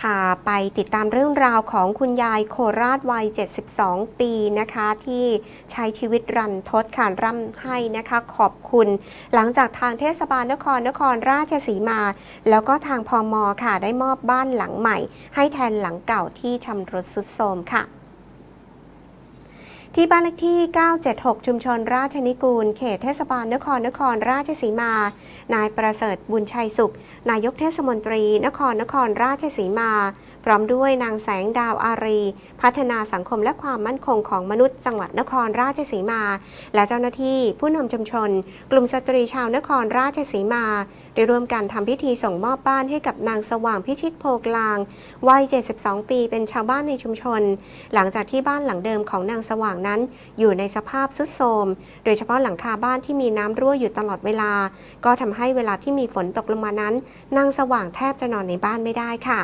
พาไปติดตามเรื่องราวของคุณยายโคราชวัย 72 ปีนะคะ ที่ใช้ชีวิตรันทดค่ะร่ำให้นะคะ ขอบคุณ หลังจากทางเทศบาลนครนครราชสีมา แล้วก็ทางพอมค่ะ ได้มอบบ้านหลังใหม่ ให้แทนหลังเก่าที่ชำรุดสุดโทรมค่ะ ที่บ้านเลขที่ 976 ชุมชนราชนิกูล เขตเทศบาลนครนครราชสีมา นายประเสริฐบุญชัยสุข นายกเทศมนตรี นครนครราชสีมา พร้อมด้วยนางแสงดาวอารี พัฒนาสังคมและความมั่นคงของมนุษย์จังหวัดนครราชสีมา และเจ้าหน้าที่ผู้นำชุมชน กลุ่มสตรีชาวนครราชสีมา ได้ร่วมกันทำพิธีส่งมอบบ้านให้กับนางสว่างพิชิตโพกลาง วัย 72 ปีเป็นชาวบ้านในชุมชน หลังจากที่บ้านหลังเดิมของนางสว่างนั้น อยู่ในสภาพทรุดโทรมโดยเฉพาะหลังคาบ้านที่มีน้ำรั่วอยู่ตลอดเวลา ก็ทำให้เวลาที่มีฝนตกลงมานั้นนางสว่างแทบจะนอนในบ้านไม่ได้ค่ะ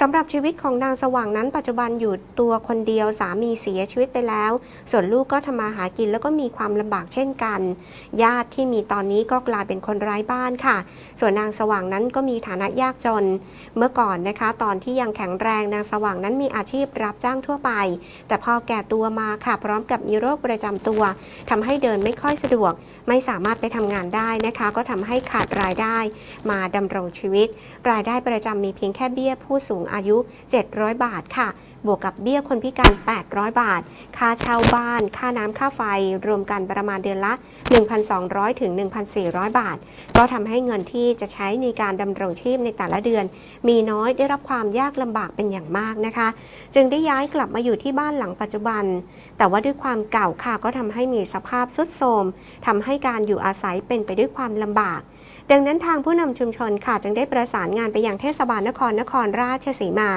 สำหรับชีวิตของนางสว่างนั้น ปัจจุบันอยู่ตัวคนเดียวสามีเสียชีวิตไปแล้ว ส่วนลูกก็ทำมาหากินแล้วก็มีความลำบากเช่นกัน ญาติที่มีตอนนี้ก็กลายเป็นคนไร้บ้านค่ะ ส่วนนางสว่างนั้นก็มีฐานะยากจน เมื่อก่อนนะคะ ตอนที่ยังแข็งแรงนางสว่างนั้นมีอาชีพรับจ้างทั่วไป แต่พอแก่ตัวมาค่ะ พร้อมกับมีโรคประจำตัวทำให้เดินไม่ค่อยสะดวก ไม่สามารถไปทำงานได้นะคะ ก็ทำให้ขาดรายได้ มาดำรงชีวิต รายได้ประจำมีเพียงแค่เบี้ยผู้สูงอายุ 700 บาทค่ะ บวกกับเบี้ยคนพิการ 800 บาท ค่าเช่าบ้าน ค่าน้ำค่าไฟ รวมกันประมาณเดือนละ 1,200 ถึง 1,400 บาท ก็ทำให้เงินที่จะใช้ในการดำรงชีพในแต่ละเดือน มีน้อยได้รับความยากลำบากเป็นอย่างมากนะคะ จึงได้ย้ายกลับมาอยู่ที่บ้านหลังปัจจุบัน แต่ว่าด้วยความเก่าค่ะก็ทำให้มีสภาพทรุดโทรมทำให้การอยู่อาศัยเป็นไปด้วยความลำบากดังนั้นทางผู้นำชุมชนค่ะจึงได้ประสานงานไปยังเทศบาลนครนครราชสีมา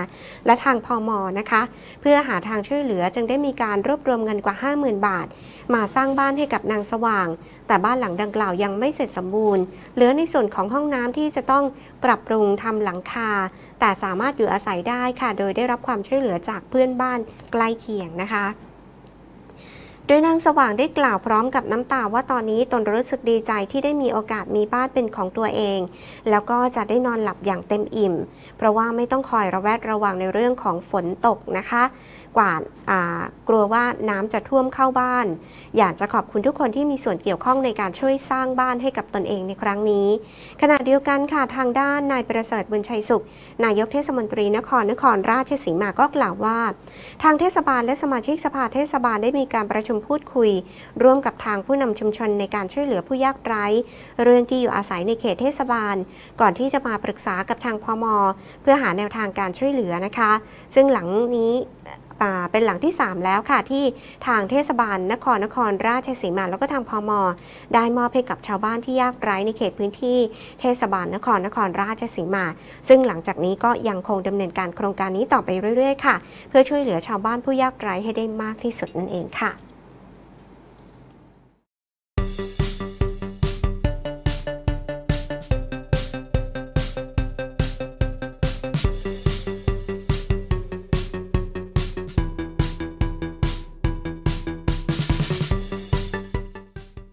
และทางพอมนะคะ เพื่อหาทางช่วยเหลือจึงได้มีการรวบรวมเงินกว่า 50,000 บาท มาสร้างบ้านให้กับนางสว่าง แต่บ้านหลังดังกล่าวยังไม่เสร็จสมบูรณ์ เหลือในส่วนของห้องน้ำที่จะต้องปรับปรุงทำหลังคา แต่สามารถอยู่อาศัยได้ค่ะ โดยได้รับความช่วยเหลือจากเพื่อนบ้านใกล้เคียงนะคะ โดยนางสว่างได้กล่าวพร้อมกับน้ำตาว่าตอนนี้ตนรู้สึกดีใจที่ได้มีโอกาสมีบ้านเป็นของตัวเอง แล้วก็จะได้นอนหลับอย่างเต็มอิ่ม เพราะว่าไม่ต้องคอยระแวดระวังในเรื่องของฝนตกนะคะ กว่าอ่ากลัวว่าน้ำจะท่วมเข้าบ้าน อยากจะขอบคุณทุกคนที่มีส่วนเกี่ยวข้องในการช่วยสร้างบ้านให้กับตนเองในครั้งนี้ ขณะเดียวกันค่ะทางด้านนายประเสริฐบุญชัยสุข นายกเทศมนตรีนครนครราชสีมาก็กล่าวว่า ทางเทศบาลและสมาชิกสภาเทศบาลได้มีการประชุมพูดคุย ร่วมกับทางผู้นำชุมชนในการช่วยเหลือผู้ยากไร้ เรื่องที่อยู่อาศัยในเขตเทศบาล ก่อนที่จะมาปรึกษากับทางพม เพื่อหาแนวทางการช่วยเหลือนะคะ ซึ่งหลังนี้เป็นหลังที่ 3 แล้วค่ะที่ทางเทศบาลนครนครราชสีมาแล้วก็ทางพม ได้มอบให้กับชาวบ้านที่ยากไร้ในเขตพื้นที่เทศบาลนครนครราชสีมา ซึ่งหลังจากนี้ก็ยังคงดำเนินการโครงการนี้ต่อไปเรื่อยๆค่ะ เพื่อช่วยเหลือชาวบ้านผู้ยากไร้ให้ได้มากที่สุดนั่นเองค่ะ